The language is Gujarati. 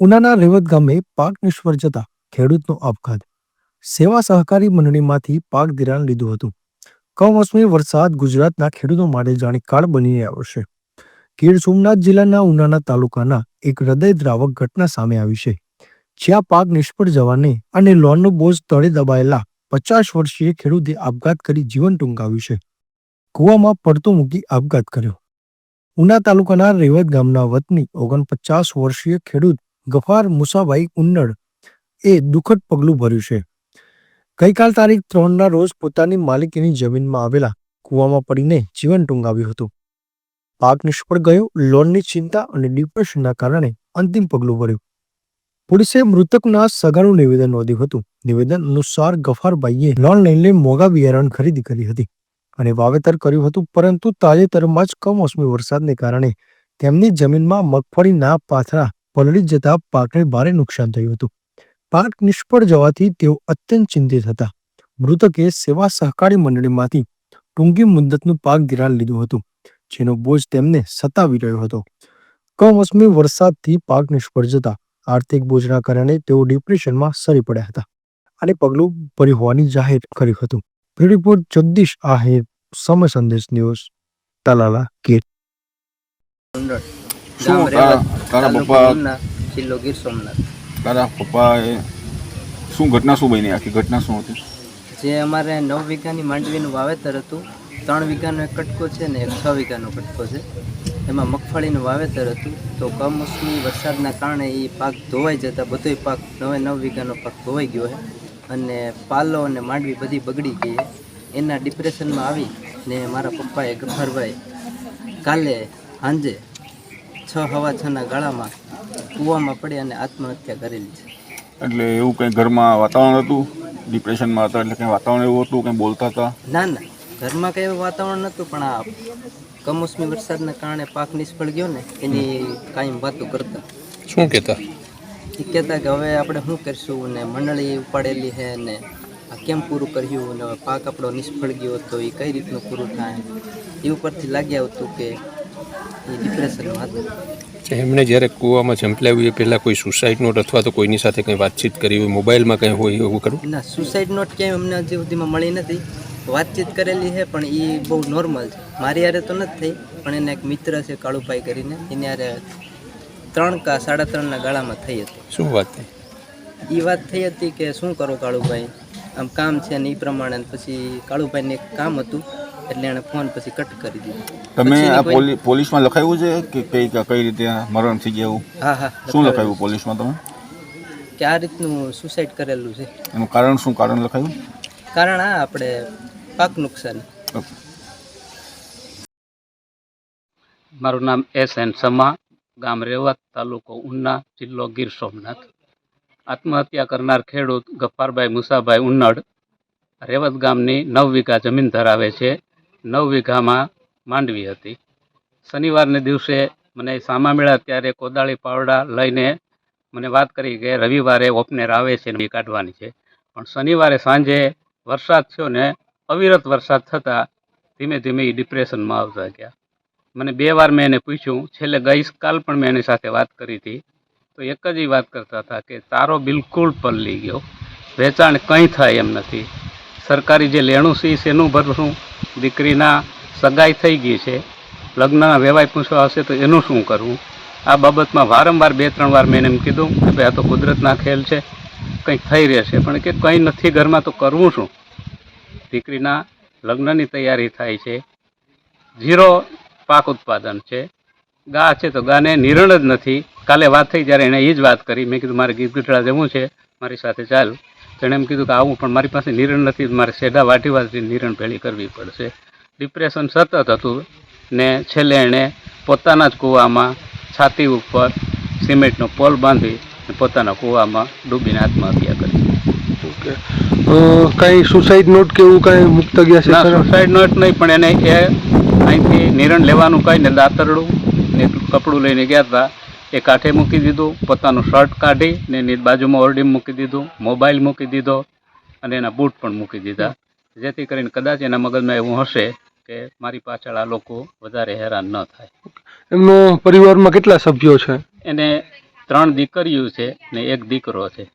ઉનાના રેવત ગામે પાક નિષ્ફળ જતા ખેડૂતનો આપઘાત. સેવા સહકારી મંડળીમાંથી પાક ધિરાણ લીધું હતું. કમોસમી વરસાદ ગુજરાતના ખેડૂતો માટે જાણીકાર બનીને આવ્યો છે. ગીર સોમનાથ જિલ્લાના ઉનાના તાલુકાના એક હૃદયદ્રાવક ઘટના સામે આવી છે. જ્યાં પાક નિષ્ફળ જવાને અને લોનનો બોજ તળે દબાયેલા પચાસ વર્ષીય ખેડૂતે આપઘાત કરી જીવન ટૂંકાવ્યું છે. કૂવામાં પડતો મૂકી આપઘાત કર્યો. ઉના તાલુકાના રેવત ગામના વતની ઓગણપચાસ વર્ષીય ખેડૂત ગફાર મુસાભાઈ ઉન્નડ એ દુઃખદ પગલું ભર્યું છે. ગઈકાલ તારીખ ત્રણના રોજ પોતાની માલિકીની જમીનમાં આવેલા કૂવામાં પડીને જીવન ટૂંગાવ્યું હતું. પાક નિષ્ફળ ગયો, લોનની ચિંતા અને ડિપ્રેશનના કારણે અંતિમ પગલું ભર્યું. પોલીસે મૃતકના સગાનું નિવેદન નોંધ્યું હતું. નિવેદન અનુસાર ગફારભાઈએ લોન લઈને મોંઘા બિયારણ ખરીદી કરી હતી અને વાવેતર કર્યું હતું, પરંતુ તાજેતરમાં જ કમોસમી વરસાદને કારણે તેમની જમીનમાં મગફળીના પાથરા પલળી જતા પાકને ભારે નુકસાન થયું હતું. પાક નિષ્ફળ જવાથી તેઓ અત્યંત ચિંતિત હતા. મૃતકે સેવા સહકારી મંડળીમાંથી ટૂંકી મુદ્દતનું પાક ધિરાણ લીધું હતું, જેનો બોજ તેમને સતાવી રહ્યો હતો. કમોસમી વરસાદથી પાક નિષ્ફળ જતા આર્થિક બોજના કારણે તેઓ ડિપ્રેશનમાં સરી પડ્યા હતા. અને પગલું ભર્યું હોવાની જાહેર કર્યું હતું. રિપોર્ટ, જગદીશ આહિર, સમય સંદેશ ન્યૂઝ, તલાલા કુંડળ શું તારા પપ્પા જિલ્લો ગીર સોમનાથ. તારા પપ્પાએ શું ઘટના શું બની? આખી ઘટના શું હતી? જે અમારે નવ વીઘાની માંડવીનું વાવેતર હતું. ત્રણ વીઘાનો એક કટકો છે ને એક છ વીઘાનો કટકો છે. એમાં મગફળીનું વાવેતર હતું. તો કમોસમી વરસાદના કારણે એ પાક ધોવાઈ જતા બધોય પાક નવે નવ વીઘાનો પાક ધોવાઈ ગયો છે. અને પાલો અને માંડવી બધી બગડી ગઈ એના ડિપ્રેશનમાં આવી ને મારા પપ્પાએ ગફરભાઈ કાલે સાંજે છ હવા છના ગાળામાં કૂવામાં પડી અને આત્મહત્યા કરેલી છે. એટલે એવું કંઈ ઘરમાં વાતાવરણ હતું? ડિપ્રેશનમાં હતા એટલે કંઈ વાતાવરણ એવું હતું? કંઈ બોલતા હતા? ના ના. ઘરમાં કંઈ એવું વાતાવરણ નહોતું પણ આ કમોસમી વરસાદના કારણે પાક નિષ્ફળ ગયો ને એની કાયમ વાતો કરતા. શું કહેતા? એ કહેતા કે હવે આપણે શું કરશું ને મંડળી ઉપાડેલી છે ને આ કેમ પૂરું કર્યું ને હવે પાક આપણો નિષ્ફળ ગયો તો એ કઈ રીતનું પૂરું થાય? એ ઉપરથી લાગ્યા હતું કે ડિપ્રેશનમાં એમણે જ્યારે કૂવામાં ઝંપલાવ્યું એ પહેલાં કોઈ સુસાઇડ નોટ અથવા તો કોઈની સાથે કંઈ વાતચીત કરી હોય મોબાઈલમાં કંઈ હોય એવું કરું ના સુસાઇડ નોટ ક્યાંય અમને હજી સુધીમાં મળી નથી. વાતચીત કરેલી છે પણ એ બહુ નોર્મલ છે. મારી યારે તો નથી થઈ પણ એને એક મિત્ર છે કાળુભાઈ કરીને એની યારે ત્રણ કા સાડા ત્રણના ગાળામાં થઈ હતી. શું વાત થઈ? એ વાત થઈ હતી કે શું કરો કાળુભાઈ? આમ કામ છે ને એ પ્રમાણે પછી કાળુભાઈને એક કામ હતું એટલે એણે ફોન પછી કટ કરી દીધો. તમે આ પોલી પોલીસમાં લખાયું છે કે કઈ કઈ રીતે મરણ થઈ ગયા એવું? હા હા શું લખાયું પોલીસમાં તમે? કે આ રીતનું સુસાઇડ કરેલું છે. એનું કારણ શું કારણ લખાયું? કારણ આ આપણે પાક નુકસાન. મારું નામ એસ એન સમા ગામ રેવત તાલુકો ઉના જિલ્લો ગીર સોમનાથ. આત્મહત્યા કરનાર ખેડૂત ગફ્ફારભાઈ મુસાભાઈ ઉન્નડ રેવત ગામની નવ વીઘા જમીન ધરાવે છે. નવ વીઘામાં માંડવી હતી. શનિવારને દિવસે મને સામા મળ્યા ત્યારે કોદાળી પાવડા લઈને મને વાત કરી કે રવિવારે ઓપનેર આવે છે ને કાઢવાની છે. પણ શનિવારે સાંજે વરસાદ થયો ને અવિરત વરસાદ થતાં ધીમે ધીમે એ ડિપ્રેશનમાં આવતા ગયા. મને બે વાર મેં એને પૂછ્યું, છેલ્લે ગઈ કાલ પણ મેં એની સાથે વાત કરી હતી? તો એક જ વાત કરતા હતા કે, તારો બિલકુલ પલળી ગયો. વેચાણ કંઈ થાય એમ નથી. સરકારી જે લેણું છે એનું ભરશું? દીકરીના સગાઈ થઈ ગઈ છે. લગ્નના વેવાય પૂછવા હશે તો એનું શું કરવું? આ બાબતમાં વારંવાર બે, ત્રણ વાર મેં એમ કીધું કે ભાઈ, આ તો કુદરતના ખેલ છે. કંઈક થઈ રહેશે પણ કે કંઈ નથી ઘરમાં તો કરવું શું? દીકરીના લગ્નની તૈયારી થાય છે. ઝીરો પાક ઉત્પાદન છે. ગા છે તો ગાને નિરણ જ નથી. કાલે વાત થઈ જ્યારે એણે એ જ વાત કરી. મેં કીધું, મારે ગીત ગીતડા જવું છે. મારી સાથે ચાલ. તો એણે એમ કીધું કે આવું પણ મારી પાસે નિરણ નથી મારે સેડા વાટી વાટી નિરણ ભેળી કરવી પડશે. ડિપ્રેશન સતત હતું ને છેલ્લે એણે પોતાના જ કૂવામાં છાતી ઉપર સિમેન્ટનો પોલ બાંધી પોતાના કૂવામાં ડૂબીને આત્મહત્યા કરી. ઓકે. કાંઈ સુસાઇડ નોટ કે એવું કઈ મુક્ત ગયા છે ના સુસાઇડ નોટ નહીં પણ એને એ અહીંથી નિરણ લેવાનું કહીને દાંતરડું ને કપડું લઈને ગયા હતા. એ કાંઠે મૂકી દીધું પોતાનું શર્ટ કાઢી ને એની બાજુમાં ઓરડી મૂકી દીધું મોબાઈલ મૂકી દીધો અને એના બૂટ પણ મૂકી દીધા. જેથી કરીને કદાચ એના મગજમાં એવું હશે કે મારી પાછળ આ લોકો વધારે હેરાન ન થાય. એમનો પરિવારમાં કેટલા સભ્યો છે? એને ત્રણ દીકરીઓ છે ને એક દીકરો છે.